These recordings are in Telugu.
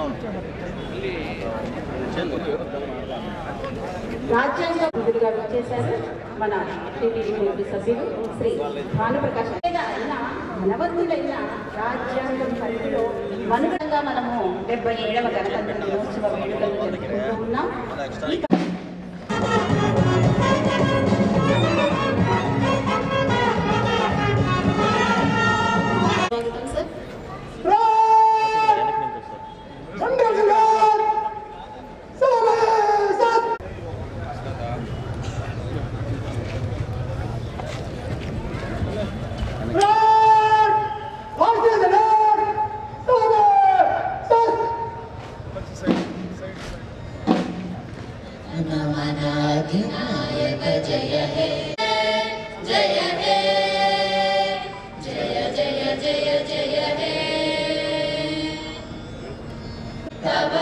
అవునవును. రాజ్యాంగ విధులుగా మన టీటీడీ బోర్డు సభ్యులు శ్రీ భానుప్రకాష్. అయిన రాజ్యాంగం పరిధిలో మనుగడంగా మనము డెబ్బై ఏడవ గణతంత్ర దినోత్సవ వేడుకలు జరుపుకుంటూ ఉన్నాం.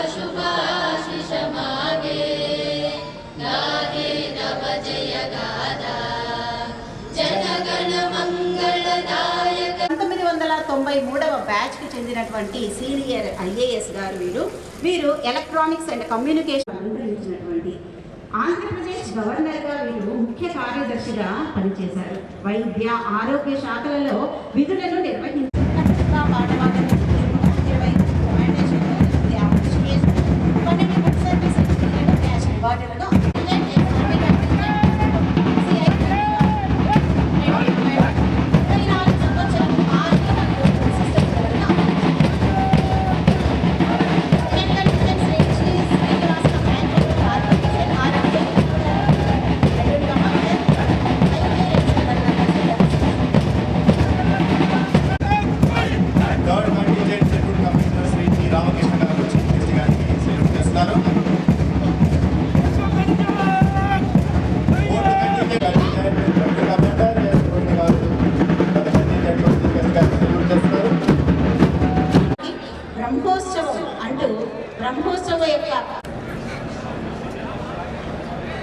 तव शुभाशिष मागे गाहे तव जय गाथा जनगण मङ्गलदायक పంతొమ్మిది వందల తొంభై మూడవ బ్యాచ్ కి చెందినటువంటి సీనియర్ ఐఏఎస్ గారు వీరు వీరు electronics and communication అలంకరించినటువంటి Andhra Pradesh governor గా వీరు ముఖ్య కార్యదర్శిగా పనిచేశారు వైద్య ఆరోగ్య శాఖలలో విధులను నిర్వహించారు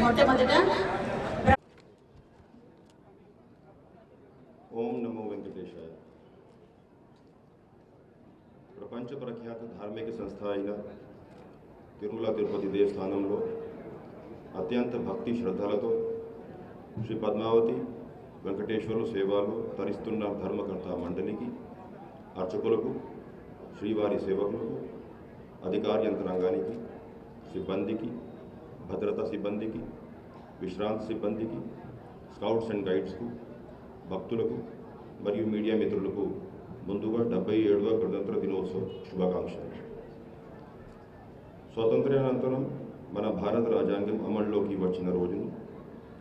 మొట్టమొదట ఓం నమో వెంకటేశాయ ప్రపంచ ప్రఖ్యాత ధార్మిక సంస్థ అయిన తిరుమల తిరుపతి దేవస్థానంలో అత్యంత భక్తి శ్రద్ధలతో శ్రీ పద్మావతి వెంకటేశ్వరుల సేవలు తరిస్తున్న ధర్మకర్త మండలికి అర్చకులకు శ్రీవారి సేవకులకు అధికార యంత్రాంగానికి సిబ్బందికి భద్రతా సిబ్బందికి విశ్రాంతి సిబ్బందికి స్కౌట్స్ అండ్ గైడ్స్కు భక్తులకు మరియు మీడియా మిత్రులకు ముందుగా డెబ్బై ఏడవ గణతంత్ర దినోత్సవ శుభాకాంక్షలు. స్వాతంత్ర్యానంతరం మన భారత రాజ్యాంగం అమల్లోకి వచ్చిన రోజును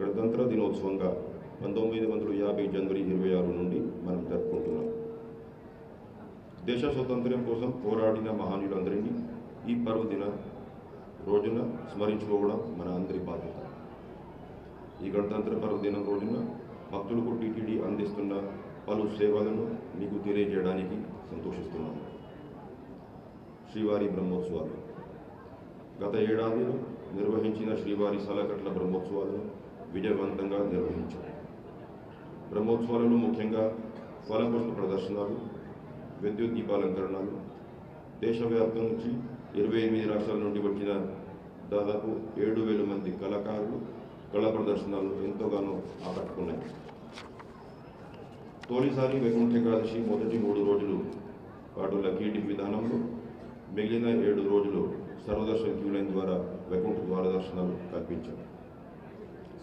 గణతంత్ర దినోత్సవంగా పంతొమ్మిది వందల యాభై జనవరి ఇరవై ఆరు నుండి మనం జరుపుకుంటున్నాం. దేశ స్వాతంత్ర్యం కోసం పోరాడిన మహానులందరినీ ఈ పర్వదిన రోజున స్మరించుకోవడం మన అందరి బాధ్యత. ఈ గణతంత్ర పర్వదినం రోజున భక్తులకు టీటీడీ అందిస్తున్న పలు సేవలను మీకు తెలియజేయడానికి సంతోషిస్తున్నాను. శ్రీవారి బ్రహ్మోత్సవాలు. గత ఏడాదిలో నిర్వహించిన శ్రీవారి సాలకట్ల బ్రహ్మోత్సవాలను విజయవంతంగా నిర్వహించారు బ్రహ్మోత్సవాలలో ముఖ్యంగా ఫలపుష్ప ప్రదర్శనలు విద్యుత్ దీపాలంకరణలు దేశవ్యాప్తం నుంచి ఇరవై ఎనిమిది రాష్ట్రాల నుండి వచ్చిన దాదాపు ఏడు వేల మంది కళాకారులు కళా ప్రదర్శనలు ఎంతోగానో ఆకట్టుకున్నాయి. తొలిసారి వైకుంఠ ఏకాదశి మొదటి మూడు రోజులు పాటు లక్కీటి విధానంలో మిగిలిన ఏడు రోజులు సర్వదర్శన క్యూ లైన్ ద్వారా వైకుంఠ ద్వార దర్శనాలు కల్పించారు.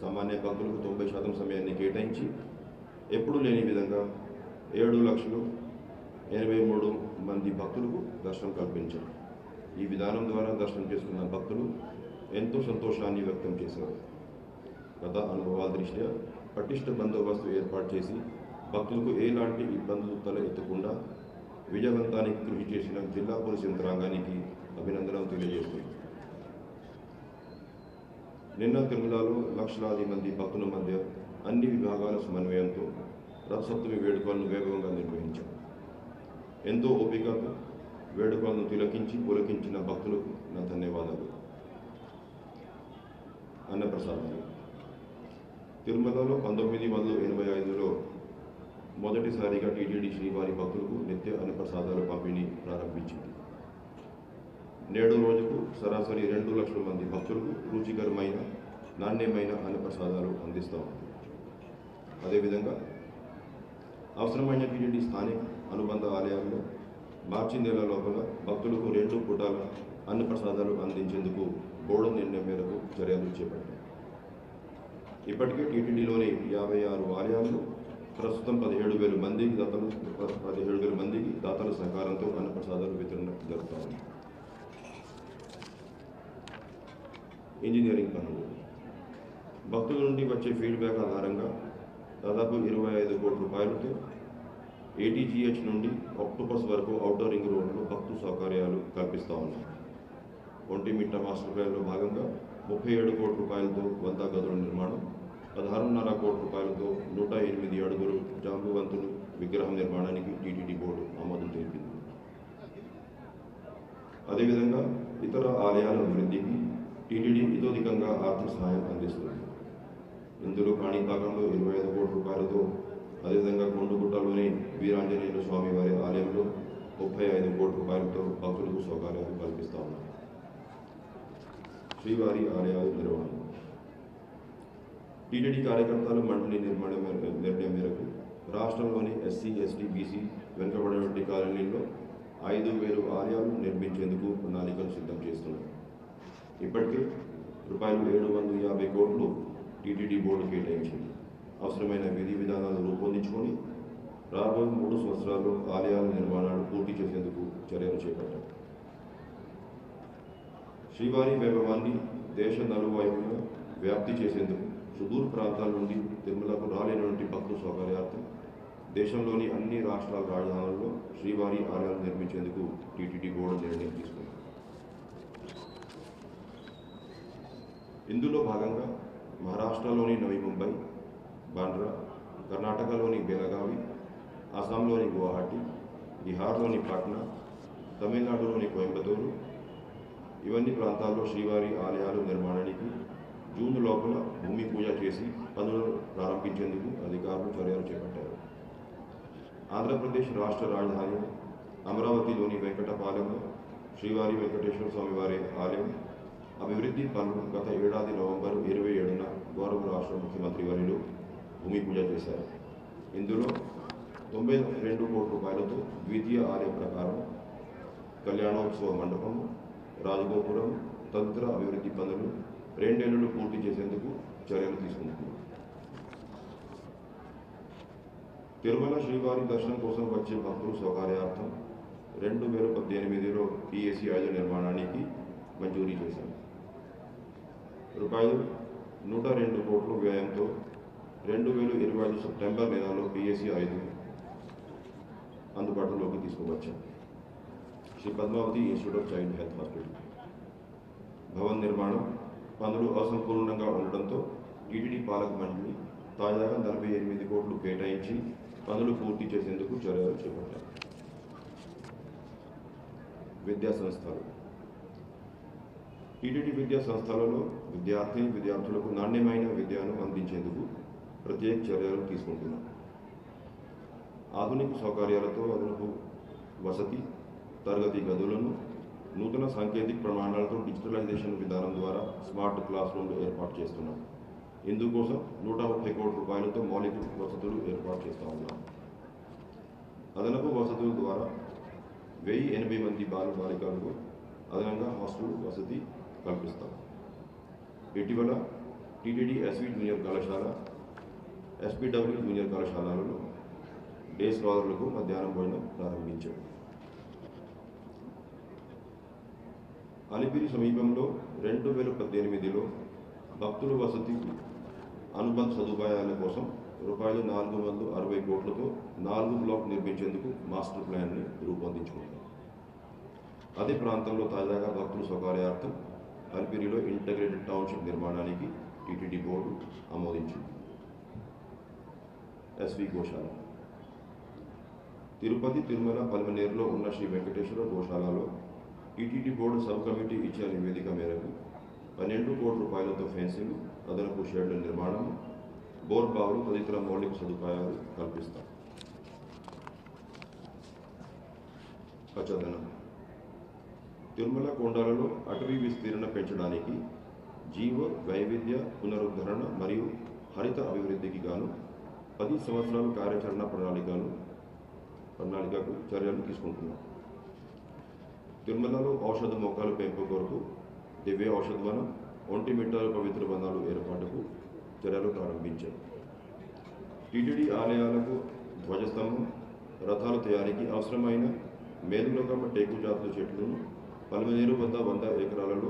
సామాన్య భక్తులకు తొంభై శాతం సమయాన్ని కేటాయించి ఎప్పుడూ లేని విధంగా ఏడు లక్షలు ఎనభై మూడు మంది భక్తులకు దర్శనం కల్పించారు. ఈ విధానం ద్వారా దర్శనం చేసుకున్న భక్తులు ఎంతో సంతోషాన్ని వ్యక్తం చేశారు. గత అనుభవాల దృష్ట్యా పటిష్ట బందోబస్తు ఏర్పాటు చేసి భక్తులకు ఎలాంటి ఇబ్బందులు తల ఎత్తకుండా విజయవంతానికి కృషి చేసిన జిల్లా పోలీస్ యంత్రాంగానికి అభినందనలు తెలియజేస్తుంది నిన్న తిరుమలలో లక్షలాది మంది భక్తుల మధ్య అన్ని విభాగాల సమన్వయంతో రథసప్తమి వేడుకలను వేగంగా నిర్వహించారు ఎంతో ఓపికతో వేడుకలను తిలకించి పులకించిన భక్తులకు నా ధన్యవాదాలు. అన్నప్రసాదాలు తిరుమలలో పంతొమ్మిది వందల ఎనభై ఐదులో మొదటిసారిగా టీటీడీ శ్రీవారి భక్తులకు నిత్య అన్నప్రసాదాలు పంపిణీ ప్రారంభించింది. నేడు రోజుకు సరాసరి రెండు లక్షల మంది భక్తులకు రుచికరమైన నాణ్యమైన అన్నప్రసాదాలు అందిస్తూ ఉంది. అదేవిధంగా అవసరమైన టీటీడీ స్థానిక అనుబంధ ఆలయాల్లో మార్చి నెల లోపల భక్తులకు రెండు పూటాల అన్నప్రసాదాలు అందించేందుకు బోర్డు నిర్ణయం మేరకు చర్యలు చేపట్టాయి. ఇప్పటికే టీటీడీలోని యాభై ఆరు ఆలయాలు ప్రస్తుతం పదిహేడు వేల మందికి దాతలు పదిహేడు వేల మందికి దాతల సహకారంతో అన్నప్రసాదాలు వితరణ జరుగుతూ ఉంది. ఇంజనీరింగ్ పనులు. భక్తుల నుండి వచ్చే ఫీడ్బ్యాక్ ఆధారంగా దాదాపు ఇరవై ఐదు కోట్ల రూపాయలతో ఏటీజీహెచ్ నుండి ఆక్టోపస్ వరకు ఔటర్ రింగ్ రోడ్లో భక్తు సౌకర్యాలు కల్పిస్తూ ఉన్నాయి ఒంటిమిట్ట మాస్టర్ ప్లాన్లో భాగంగా ముప్పై ఏడు కోట్ల రూపాయలతో వంద గదుల నిర్మాణం పదహారున్నర కోట్ల రూపాయలతో నూట ఎనిమిది అడుగులు జాంబువంతులు విగ్రహం నిర్మాణానికి టీటీడీ బోర్డు ఆమోదం తెలిపింది. అదేవిధంగా ఇతర ఆలయాల అభివృద్ధికి టీటీడీ ఇతోధికంగా ఆర్థిక సహాయం అందిస్తుంది. ఇందులో కాణిపాకంలో ఇరవై ఐదు కోట్ల రూపాయలతో అదేవిధంగా కొండగుట్టలోని వీరాంజనేయుల స్వామి వారి ఆలయంలో ముప్పై ఐదు కోట్ల రూపాయలతో భక్తులకు సౌకర్యాలు కల్పిస్తా ఉన్నారు. శ్రీవారి ఆలయాల నిర్వహణ. టీటీడీ కార్యకర్తలు మండలి నిర్మాణ నిర్ణయం మేరకు రాష్ట్రంలోని ఎస్సీ ఎస్టీ బీసీ వెనుకబడినటువంటి కాలనీల్లో ఐదు వేలు ఆలయాలు నిర్మించేందుకు ప్రణాళికలు సిద్ధం చేస్తున్నారు. ఇప్పటికే రూపాయలు ఏడు వందల యాభై కోట్లు టీటీడీ బోర్డు కేటాయించింది. అవసరమైన విధి విధానాలు రూపొందించుకొని రాబోయే మూడు సంవత్సరాల్లో ఆలయాల నిర్మాణాలు పూర్తి చేసేందుకు చర్యలు చేపట్టారు. శ్రీవారి వైభవాన్ని దేశ నలువైపుగా వ్యాప్తి చేసేందుకు సుదూర ప్రాంతాల నుండి తిరుమలకు రాలేనటువంటి భక్తుల సౌకర్యార్థం దేశంలోని అన్ని రాష్ట్రాల రాజధానుల్లో శ్రీవారి ఆలయాలు నిర్మించేందుకు టీటీడీ బోర్డు నిర్ణయం తీసుకుంది. ఇందులో భాగంగా మహారాష్ట్రలోని నవీ ముంబై బాండ్రా కర్ణాటకలోని బెలగావి అస్సాంలోని గువాహటి బీహార్లోని పాట్నా తమిళనాడులోని కోయంబత్తూరు ఇవన్నీ ప్రాంతాల్లో శ్రీవారి ఆలయాలు నిర్మాణానికి జూన్ లోపల భూమి పూజ చేసి పనులు ప్రారంభించేందుకు అధికారులు చర్యలు చేపట్టారు. ఆంధ్రప్రదేశ్ రాష్ట్ర రాజధాని అమరావతిలోని వెంకటపాలెంలో శ్రీవారి వెంకటేశ్వర స్వామి వారి ఆలయం అభివృద్ధి పనులు గత ఏడాది నవంబర్ ఇరవై ఏడున గౌరవ రాష్ట్ర ముఖ్యమంత్రి వారిలో భూమి పూజ చేశారు. ఇందులో తొంభై రెండు కోట్ల రూపాయలతో ద్వితీయ ఆలయం ప్రకారం కళ్యాణోత్సవ మండపం రాజగోపురం తదితర అభివృద్ధి పనులు రెండేళ్ళలో పూర్తి చేసేందుకు చర్యలు తీసుకుంటున్నారు తిరుమల శ్రీవారి దర్శనం కోసం వచ్చే భక్తుల సౌకర్యార్థం రెండు వేల పద్దెనిమిదిలో పిఎస్సి ఆయుధ నిర్మాణానికి మంజూరీ చేశారు. రూపాయలు నూట రెండు కోట్ల వ్యయంతో రెండు వేల ఇరవై ఐదు సెప్టెంబర్ నెలలో పిఎస్సి ఆయుధం అందుబాటులోకి తీసుకువచ్చాం Sri Padmavathi institute of child health hospital. Bhavan నిర్మాణం పనులు అసంపూర్ణంగా ఉండడంతో టీటీడీ పాలక మండలి తాజాగా నలభై ఎనిమిది కోట్లు కేటాయించి పనులు పూర్తి చేసేందుకు చర్యలు చేపట్టారు. విద్యా సంస్థలు. టీటీడీ విద్యా సంస్థలలో విద్యార్థి విద్యార్థులకు నాణ్యమైన విద్యను అందించేందుకు ప్రత్యేక చర్యలు తీసుకుంటున్నాం. ఆధునిక సౌకర్యాలతో అదనపు వసతి తరగతి గదులను నూతన సాంకేతిక ప్రమాణాలతో డిజిటలైజేషన్ విధానం ద్వారా స్మార్ట్ క్లాస్ రూమ్లు ఏర్పాటు చేస్తున్నాం. ఇందుకోసం నూట ముప్పై కోట్ల రూపాయలతో మౌలిక వసతులు ఏర్పాటు చేస్తూ ఉన్నాం. అదనపు వసతుల ద్వారా వెయ్యి ఎనభై మంది బాల బాలికలకు అదనంగా హాస్టల్ వసతి కల్పిస్తాం. ఇటీవల టీటీడీ ఎస్వి జూనియర్ కళాశాల ఎస్పీడబ్ల్యూ జూనియర్ కళాశాలలో డే స్కాలర్లకు మధ్యాహ్నం భోజనం ప్రారంభించాడు అలిపిరి సమీపంలో రెండు వేల పద్దెనిమిదిలో భక్తుల వసతి అనుబంధ సదుపాయాల కోసం రూపాయలు నాలుగు వందల అరవై కోట్లతో నాలుగు బ్లాక్ నిర్మించేందుకు మాస్టర్ ప్లాన్ని రూపొందించుకున్నాం అదే ప్రాంతంలో తాజాగా భక్తుల సౌకర్యార్థం అలిపిరిలో ఇంటగ్రేటెడ్ టౌన్షిప్ నిర్మాణానికి టీటీడీ బోర్డు ఆమోదించింది. ఎస్వి గోశాల. తిరుపతి తిరుమల పల్మనేరులో ఉన్న శ్రీ వెంకటేశ్వర గోశాలలో ఈటీటీ బోర్డు సబ్ కమిటీ ఇచ్చిన నివేదిక మేరకు. పన్నెండు కోట్ల రూపాయలతో ఫెన్సింగ్ అదనపు షెడ్ల నిర్మాణం బోర్ బావులు తదితర మౌలిక సదుపాయాలు కల్పిస్తారు పచ్చదనం తిరుమల కొండలలో అటవీ విస్తీర్ణ పెంచడానికి జీవ వైవిధ్య పునరుద్ధరణ మరియు హరిత అభివృద్ధికి గాను పది సంవత్సరాల కార్యాచరణ ప్రణాళికను ప్రణాళికకు చర్యలు తీసుకుంటున్నాం. తిరుమలలో ఔషధ మొక్కల పెంపు కొరకు దివ్య ఔషధవనం ఒంటి మిట్టాల పవిత్ర బంధాలు ఏర్పాటుకు చర్యలు ప్రారంభించాయి టీటీడీ ఆలయాలకు ధ్వజస్తంభం రథాల తయారీకి అవసరమైన మేలులోకమ టేకు జాతుల చెట్లను పలమనేరు వద్ద వంద ఎకరాలలో